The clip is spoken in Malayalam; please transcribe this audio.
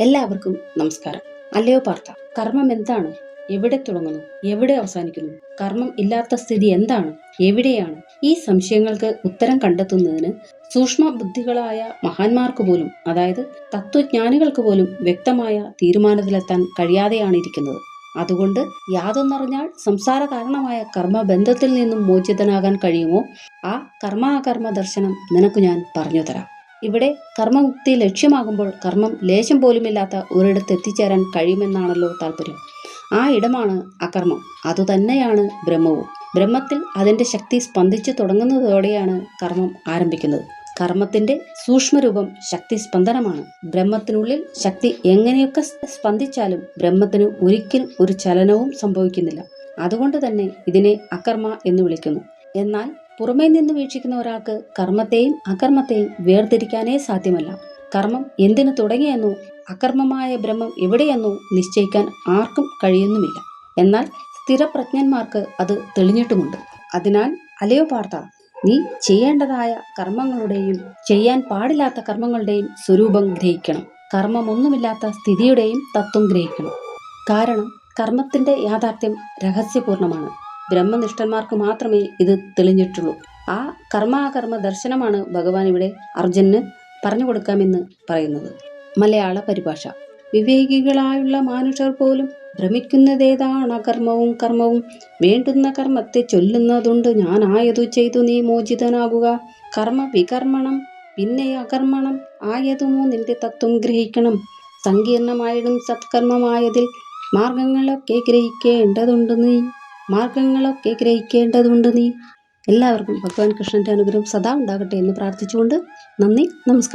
എല്ലാവർക്കും നമസ്കാരം. അല്ലയോ പാർത്ഥ കർമ്മം എന്താണ്? എവിടെ തുടങ്ങുന്നു? എവിടെ അവസാനിക്കുന്നു? കർമ്മം ഇല്ലാത്ത സ്ഥിതി എന്താണ്? എവിടെയാണ്? ഈ സംശയങ്ങൾക്ക് ഉത്തരം കണ്ടെത്തുന്നതിന് സൂക്ഷ്മ ബുദ്ധികളായ മഹാന്മാർക്ക് പോലും അതായത് തത്വജ്ഞാനികൾക്ക് പോലും വ്യക്തമായ തീരുമാനത്തിലെത്താൻ കഴിയാതെയാണ് ഇരിക്കുന്നത്. അതുകൊണ്ട് യാതൊന്നറിഞ്ഞാൽ സംസാര കാരണമായ കർമ്മബന്ധത്തിൽ നിന്നും മോചിതനാകാൻ കഴിയുമോ? ആ കർമാകർമ്മ ദർശനം നിനക്ക് ഞാൻ പറഞ്ഞു തരാം. ഇവിടെ കർമ്മമുക്തി ലക്ഷ്യമാകുമ്പോൾ കർമ്മം ലേശം പോലുമില്ലാത്ത ഒരിടത്ത് എത്തിച്ചേരാൻ കഴിയുമെന്നാണല്ലോ താല്പര്യം. ആ ഇടമാണ് അകർമ്മം. അതുതന്നെയാണ് ബ്രഹ്മവും. ബ്രഹ്മത്തിൽ അതിന്റെ ശക്തി സ്പന്ദിച്ചു തുടങ്ങുന്നതോടെയാണ് കർമ്മം ആരംഭിക്കുന്നത്. കർമ്മത്തിന്റെ സൂക്ഷ്മരൂപം ശക്തി സ്പന്ദനമാണ്. ബ്രഹ്മത്തിനുള്ളിൽ ശക്തി എങ്ങനെയൊക്കെ സ്പന്ദിച്ചാലും ബ്രഹ്മത്തിന് ഒരിക്കലും ഒരു ചലനവും സംഭവിക്കുന്നില്ല. അതുകൊണ്ട് തന്നെ ഇതിനെ അകർമ്മ എന്ന് വിളിക്കുന്നു. എന്നാൽ പുറമേ നിന്ന് വീക്ഷിക്കുന്ന ഒരാൾക്ക് കർമ്മത്തെയും അകർമ്മത്തെയും വേർതിരിക്കാനേ സാധ്യമല്ല. കർമ്മം എന്തിനു തുടങ്ങിയെന്നോ അകർമ്മമായ ബ്രഹ്മം എവിടെയെന്നോ നിശ്ചയിക്കാൻ ആർക്കും കഴിയുന്നുമില്ല. എന്നാൽ സ്ഥിരപ്രജ്ഞന്മാർക്ക് അത് തെളിഞ്ഞിട്ടുമുണ്ട്. അതിനാൽ അലയോ പാർത്ത നീ ചെയ്യേണ്ടതായ കർമ്മങ്ങളുടെയും ചെയ്യാൻ പാടില്ലാത്ത കർമ്മങ്ങളുടെയും സ്വരൂപം ഗ്രഹിക്കണം. കർമ്മമൊന്നുമില്ലാത്ത സ്ഥിതിയുടെയും തത്വം ഗ്രഹിക്കണം. കാരണം കർമ്മത്തിന്റെ യാഥാർത്ഥ്യം രഹസ്യപൂർണമാണ്. ബ്രഹ്മനിഷ്ഠന്മാർക്ക് മാത്രമേ ഇത് തെളിഞ്ഞിട്ടുള്ളൂ. ആ കർമാകർമ്മ ദർശനമാണ് ഭഗവാൻ ഇവിടെ അർജുനന് പറഞ്ഞു കൊടുക്കാമെന്ന് പറയുന്നത്. മലയാള പരിഭാഷ. വിവേകികളായുള്ള മനുഷ്യർ പോലും ഭ്രമിക്കുന്നതേതാണ് അകർമ്മവും കർമ്മവും? വേണ്ടുന്ന കർമ്മത്തെ ചൊല്ലുന്നതുണ്ട്. ഞാനായതു ചെയ്തു നീ മോചിതനാകുക. കർമ്മ വികർമ്മണം പിന്നെ അകർമ്മണം. ആയതുമോ നിന്റെ തത്വം ഗ്രഹിക്കണം. സങ്കീർണമായതും സത്കർമ്മമായതിൽ മാർഗങ്ങളൊക്കെ ഗ്രഹിക്കേണ്ടതുണ്ട് നീ. മാർഗങ്ങളൊക്കെ ഗ്രഹിക്കേണ്ടതുണ്ട് നീ. എല്ലാവർക്കും ഭഗവാൻ കൃഷ്ണന്റെ അനുഗ്രഹം സദാ ഉണ്ടാകട്ടെ എന്ന് പ്രാർത്ഥിച്ചുകൊണ്ട് നന്ദി നമസ്കാരം.